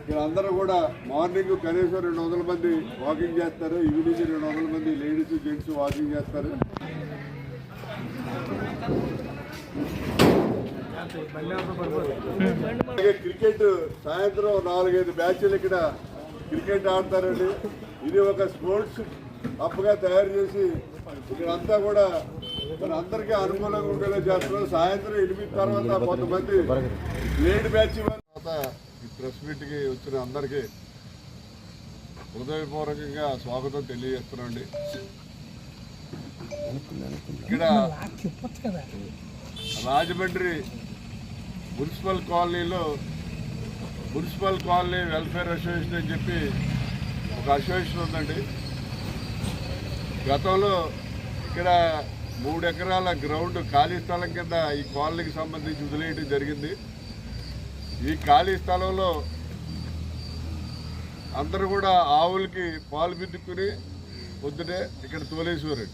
వీళ్ళందరూ కూడా మార్నింగ్ కనీసం రెండు వందల మంది వాకింగ్ చేస్తారు ఈవినింగ్ రెండు వందల మంది లేడీస్ జెంట్స్ వాకింగ్ చేస్తారు. అలాగే క్రికెట్ సాయంత్రం నాలుగైదు బ్యాచ్లు ఇక్కడ క్రికెట్ ఆడతారండి. ఇది ఒక స్పోర్ట్స్ హబ్గా తయారు చేసి ఇక్కడ అంతా కూడా మన అందరికీ అనుకూలంగా ఉండేలా చేస్తున్నారు. సాయంత్రం ఎనిమిది తర్వాత కొంతమంది లేట్ బ్యాచ్ తర్వాత ఈ ప్రెస్ మీట్కి వచ్చిన అందరికీ హృదయపూర్వకంగా స్వాగతం తెలియజేస్తున్నాండి ఇక్కడ రాజమండ్రి మున్సిపల్ కాలనీలో మున్సిపల్ కాలనీ వెల్ఫేర్ అసోసియేషన్ అని చెప్పి ఒక అసోసియేషన్ ఉందండి. గతంలో ఇక్కడ మూడు ఎకరాల గ్రౌండ్ ఖాళీ స్థలం కింద ఈ కాలనీకి సంబంధించి వదిలేయడం జరిగింది. ఈ ఖాళీ స్థలంలో అందరూ కూడా ఆవులకి పాలు పిండుకుని పొద్దునే ఇక్కడ తోలేసేవారు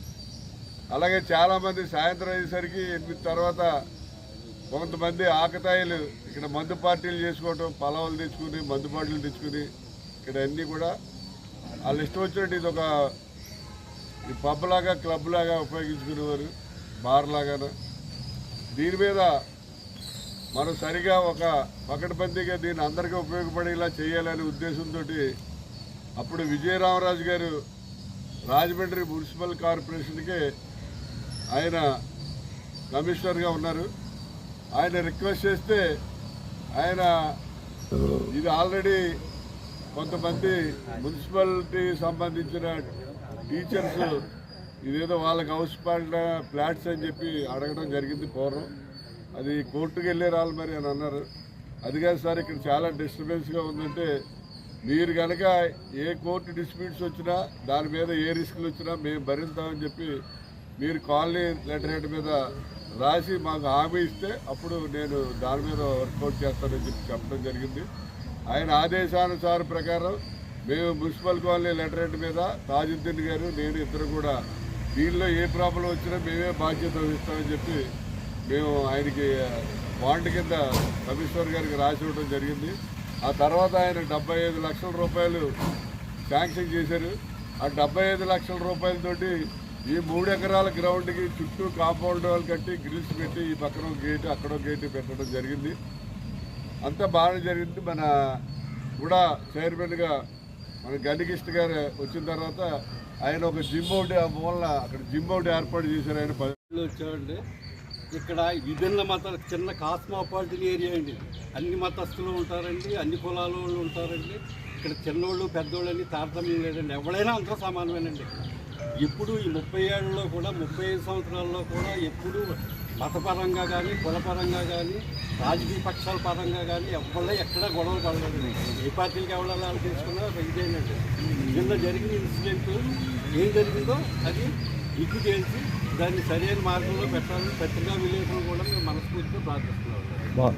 అలాగే చాలామంది సాయంత్రం అయ్యేసరికి ఎనిమిది తర్వాత కొంతమంది ఆకతాయిలు ఇక్కడ మందు పార్టీలు చేసుకోవటం పొలాలు తెచ్చుకుని మందు పార్టీలు తెచ్చుకుని ఇక్కడ అన్నీ కూడా వాళ్ళు ఇష్టం వచ్చినట్టు ఇది ఒక ఈ పబ్ లాగా క్లబ్ లాగా ఉపయోగించుకునేవారు బార్ లాగాను. దీని మీద మనం సరిగా ఒక పకడ్బందీగా దీన్ని అందరికీ ఉపయోగపడేలా చేయాలనే ఉద్దేశంతో అప్పుడు విజయరామరాజు గారు రాజమండ్రి మున్సిపల్ కార్పొరేషన్కి ఆయన కమిషనర్గా ఉన్నారు. ఆయన రిక్వెస్ట్ చేస్తే ఆయన ఇది ఆల్రెడీ కొంతమంది మున్సిపాలిటీ సంబంధించిన టీచర్స్ ఇదేదో వాళ్ళకి హౌస్ ఫ్లాట్స్ అని చెప్పి అడగడం జరిగింది పూర్వం. అది కోర్టుకు వెళ్ళే రాళ్ళు మరి అని అన్నారు. అది కాదు సార్ ఇక్కడ చాలా డిస్టర్బెన్స్గా ఉందంటే మీరు కనుక ఏ కోర్టు డిస్ప్యూట్స్ వచ్చినా దాని మీద ఏ రిస్కులు వచ్చినా మేము భరిస్తామని చెప్పి మీరు కాలనీ లెటర్ హెడ్ మీద రాసి మాకు హామీ ఇస్తే అప్పుడు నేను దాని మీద వర్కౌట్ చేస్తానని చెప్పి చెప్పడం జరిగింది. ఆయన ఆదేశానుసారం ప్రకారం మేము మున్సిపల్ కాలనీ లెటర్ మీద తాజుద్దీన్ గారు నేను ఇద్దరు కూడా దీనిలో ఏ ప్రాబ్లం వచ్చినా మేమే బాధ్యత వహిస్తామని చెప్పి మేము ఆయనకి బాండ్ కింద కమిషనర్ గారికి రాసి ఇవ్వడం జరిగింది. ఆ తర్వాత ఆయన డెబ్బై ఐదు లక్షల రూపాయలు శాంక్షన్ చేశారు. ఆ డెబ్బై ఐదు లక్షల రూపాయలతోటి ఈ మూడు ఎకరాల గ్రౌండ్కి చుట్టూ కాంపౌండ్ వాళ్ళు కట్టి గ్రిల్స్ పెట్టి ఈ పక్కన గేటు అక్కడ గేటు పెట్టడం జరిగింది. అంతా బాగానే జరిగింది. మన కూడా చైర్మన్గా మన గండికిష్ట గారు వచ్చిన తర్వాత ఆయన ఒక జిమ్ ఒకటి మూలన అక్కడ జిమ్ ఒకటి ఏర్పాటు చేశారు. ఆయన వచ్చాడండి. ఇక్కడ విభిన్న మత చిన్న కాస్మోపాలిటన్ ఏరియా అండి. అన్ని మతస్థులు ఉంటారండి అన్ని కులాల వాళ్ళు ఉంటారండి. ఇక్కడ చిన్నోళ్ళు పెద్దోళ్ళు అన్ని తారతమ్యం లేదండి. ఎవరైనా అంతా సమానమేనండి. ఇప్పుడు ఈ ముప్పై ఏళ్ళలో కూడా ముప్పై ఐదు సంవత్సరాల్లో కూడా ఎప్పుడు మతపరంగా కానీ కులపరంగా కానీ రాజకీయ పక్షాల పరంగా కానీ ఎవరు ఎక్కడ గొడవలు పడలేదు. ఏ పార్టీలకు ఎవడాలని తెలుసుకున్నా ఇదేనండి. నిన్న జరిగిన ఇన్సిడెంట్ ఏం జరిగిందో అది ఇగ్గు చేసి దాన్ని సరైన మార్గంలో పెట్టాలని పత్రికా విలేకరులు కూడా మేము మనస్ఫూర్తిగా ప్రార్థిస్తున్నాం.